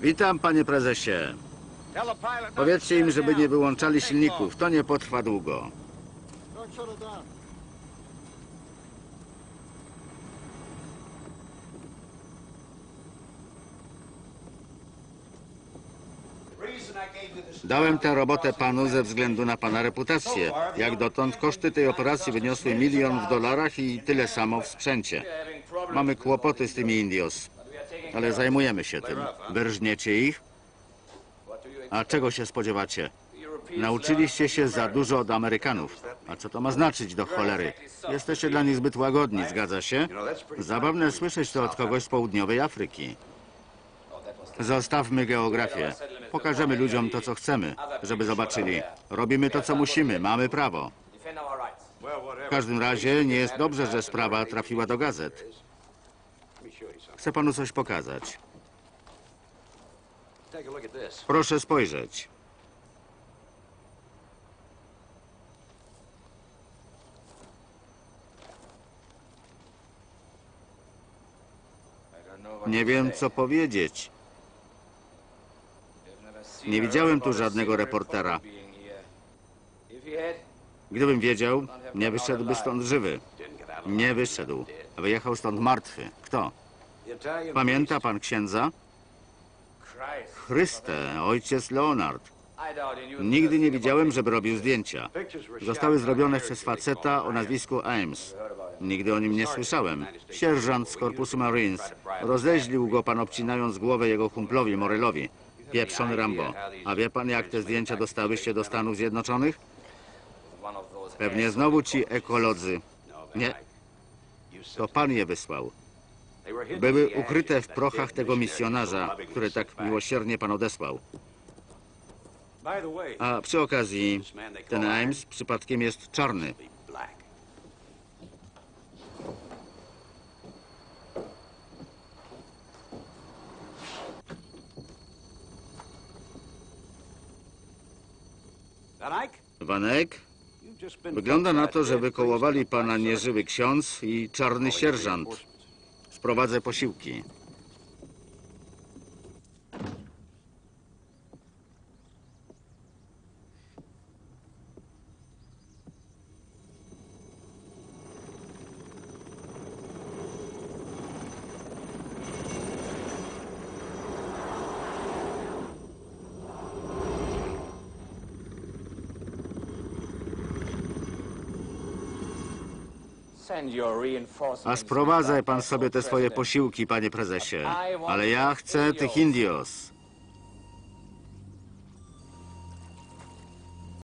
Witam, panie prezesie. Powiedzcie im, żeby nie wyłączali silników. To nie potrwa długo. Dałem tę robotę panu ze względu na pana reputację. Jak dotąd koszty tej operacji wyniosły milion w dolarach i tyle samo w sprzęcie. Mamy kłopoty z tymi Indios, ale zajmujemy się tym. Wyrżniecie ich? A czego się spodziewacie? Nauczyliście się za dużo od Amerykanów. A co to ma znaczyć do cholery? Jesteście dla nich zbyt łagodni, zgadza się? Zabawne słyszeć to od kogoś z południowej Afryki. Zostawmy geografię. Pokażemy ludziom to, co chcemy, żeby zobaczyli. Robimy to, co musimy. Mamy prawo. W każdym razie nie jest dobrze, że sprawa trafiła do gazet. Chcę panu coś pokazać. Proszę spojrzeć. Nie wiem, co powiedzieć. Nie widziałem tu żadnego reportera. Gdybym wiedział, nie wyszedłby stąd żywy. Nie wyszedł. Wyjechał stąd martwy. Kto? Pamięta pan księdza? Chryste, ojciec Leonard. Nigdy nie widziałem, żeby robił zdjęcia. Zostały zrobione przez faceta o nazwisku Ames. Nigdy o nim nie słyszałem. Sierżant z Korpusu Marines. Rozeźlił go pan obcinając głowę jego kumplowi Morelowi. Pieprzony Rambo. A wie pan, jak te zdjęcia dostałyście do Stanów Zjednoczonych? Pewnie znowu ci ekolodzy. Nie, to pan je wysłał. Były ukryte w prochach tego misjonarza, który tak miłosiernie pan odesłał. A przy okazji, ten Ames przypadkiem jest czarny. Wanek, wygląda na to, że wykołowali pana nieżywy ksiądz i czarny sierżant. Sprowadzę posiłki. A sprowadzaj pan sobie te swoje posiłki, panie prezesie. Ale ja chcę tych Indios.